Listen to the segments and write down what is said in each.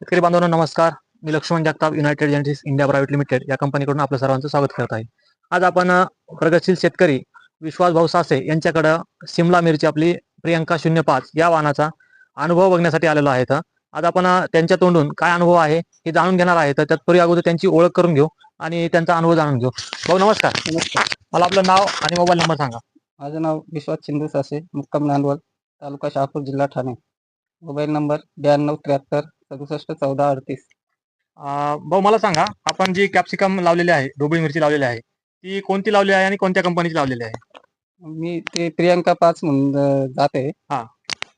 शेतकरी बांधवांनो नमस्कार. मी Laxman Jagtap United Genetics India Private Limited या कंपनीकडून आपलं सर्वांचं स्वागत करत आहे. आज आपण प्रगतशील शेतकरी विश्वास भाऊ सासे यांच्याकडं सिमला मिरची आपली प्रियंका शून्य पाच या वाहनाचा अनुभव बघण्यासाठी आलेलो आहे. आज आपण त्यांच्या तोंडून काय अनुभव आहे हे जाणून घेणार आहे. तर तत्पूर्वी अगोदर त्यांची ओळख करून घेऊ आणि त्यांचा अनुभव जाणून घेऊ. भाऊ नमस्कार. मला आपलं नाव आणि मोबाईल नंबर सांगा. माझं नाव विश्वास चिंदू सासे मुक्काम नांदवड तालुका शहापूर जिल्हा ठाणे. मोबाईल नंबर ब्याण्णव त्र्याहत्तर सदुसष्ट चौदा अडतीस भाऊ मला सांगा आपण जी कॅप्सिकम लावलेली आहे ढोबळी मिरची लावलेली आहे ती कोणती लावली आहे आणि कोणत्या कंपनीची लावलेली आहे मी ते प्रियांका पाच म्हणून जाते हा.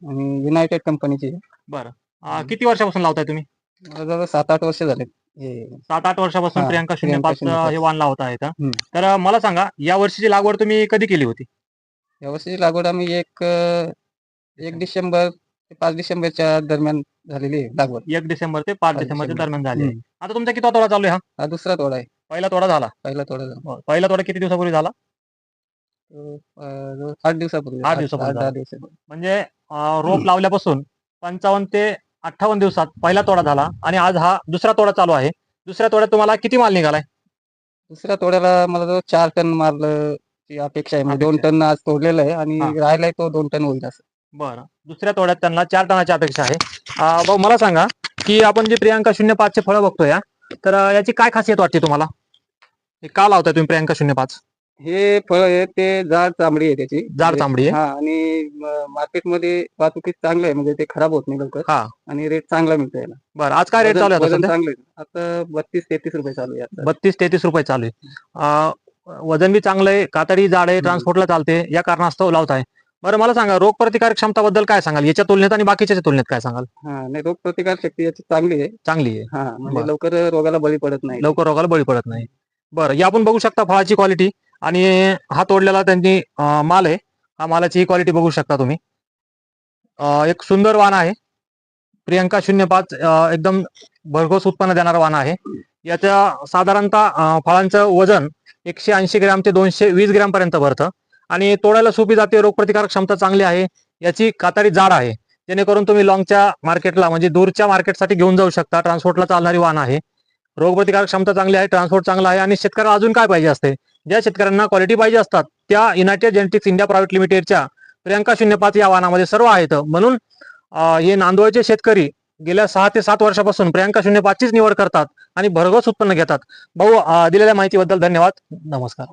आणि युनायटेड कंपनीची आहे. बरं अ, किती वर्षापासून लावताय तुम्ही मला जवळ सात आठ वर्ष झाले हे सात आठ वर्षापासून हा, प्रियांका शून्य प्रियांका पाच शून्य पाच. हे वाण लावत हम्म. तर अ, मला सांगा या वर्षीची लागवड तुम्ही कधी केली होती यावर्षी लागवड आम्ही एक अं, एक डिसेंबर ते पाच डिसेंबरच्या दरम्यान झालेली आहे लागवड एक डिसेंबर ते पाच पाच डिसेंबरच्या डिसेंबर. दरम्यान झाली आहे. हम्म. आता तुमचा किती तोडा चालू आहे हा हा दुसरा तोडा आहे पहिला तोडा झाला पहिला तोडा झाला. पहिला तोडा किती दिवसापूर्वी झाला तो, अं, जवळ आठ दिवसापूर्वी आठ दिवसापूर्वी आठ- दहा झाला. दिवसापूर्वी म्हणजे अ, रोप लावल्यापासून पंचावन्न ते अठ्ठावन्न दिवसात पहिला तोडा झाला आणि आज हा दुसरा तोडा चालू आहे दुसऱ्या तोड्यात तुम्हाला किती माल निघालाय दुसऱ्या तोड्याला मला जवळ चार टन मारलं ची अपेक्षा आहे म्हणजे दोन अपेक्षा टन आज तोडलेलं आहे आणि हा. राहिलाय तो दोन टन होईल असं बरं. दुसऱ्या तोड्यात त्यांना चार टनाची अपेक्षा आहे. अ, भाऊ मला सांगा की आपण जे प्रियांका शून्य पाचचे फळं बघतोय या तर अ, याची काय खासियत वाटते तुम्हाला? हे का लावताय तुम्ही प्रियांका शून्य पाच? हे फळ आहे ते जाड चांबडी आहे त्याची. जाड चांबडी आहे? हा आणि मार्केटमध्ये वाहतुकीत चांगलं आहे म्हणजे ते खराब होत नाही लवकर. हा. आणि रेट चांगला मिळतो याला. बरं आज काय रेट वजन- चालू आहे आता वजन सध्या? चांगलं आहे. आता बत्तीस तेहतीस रुपये चालू आहे आता. बत्तीस तेहतीस रुपये चालू आहे. अं, वजन बी चांगलं आहे कातडी जाड आहे हम्म. ट्रान्सपोर्टला चालते या कारणास्तव लावताय. बरं मला सांगा रोग प्रतिकारक क्षमताबद्दल काय सांगाल? याच्या तुलनेत आणि बाकीच्या तुलनेत काय सांगाल? हा नाही रोग प्रतिकार शक्ती याची चांगली आहे. चांगली आहे. हा म्हणजे बरं. लवकर रोगाला बळी पडत नाही. लवकर रोगाला बळी पडत नाही. बरं या आपण बघू शकता फळाची क्वालिटी आणि हा तोडलेला त्यांची अं, माल आहे. हा मालाची ही क्वालिटी बघू शकता तुम्ही. अं, एक सुंदर वाण आहे. प्रियंका शून्य पाच अं, एकदम भरघोस उत्पन्न देणारा वाण आहे. याच्या साधारणतः अं, फळांचं वजन एकशे ऐंशी ग्रॅम ते दोनशे वीस ग्रॅम पर्यंत भरतं. आणि तोडायला सोपी जाते रोगप्रतिकारक क्षमता चांगली आहे याची कातारी जाड आहे. जेणेकरून तुम्ही लॉंगच्या मार्केटला म्हणजे दूरच्या मार्केटसाठी घेऊन जाऊ शकता. ट्रान्सपोर्टला चालणारी वाहन आहे. रोगप्रतिकारक क्षमता चांगली आहे ट्रान्सपोर्ट चांगला आहे आणि शेतकऱ्याला अजून काय पाहिजे असते? ज्या शेतकऱ्यांना क्वालिटी पाहिजे असतात त्या युनायटेड जेनेटिक्स इंडिया प्रायव्हेट लिमिटेडच्या प्रियांका शून्य पाच या वाहनामध्ये सर्व आहेत. म्हणून हे नांदोळचे शेतकरी गेल्या सहा ते सात वर्षापासून प्रियांका शून्य पाचचीच निवड करतात आणि भरघोस उत्पन्न घेतात. भाऊ दिलेल्या माहितीबद्दल धन्यवाद. नमस्कार.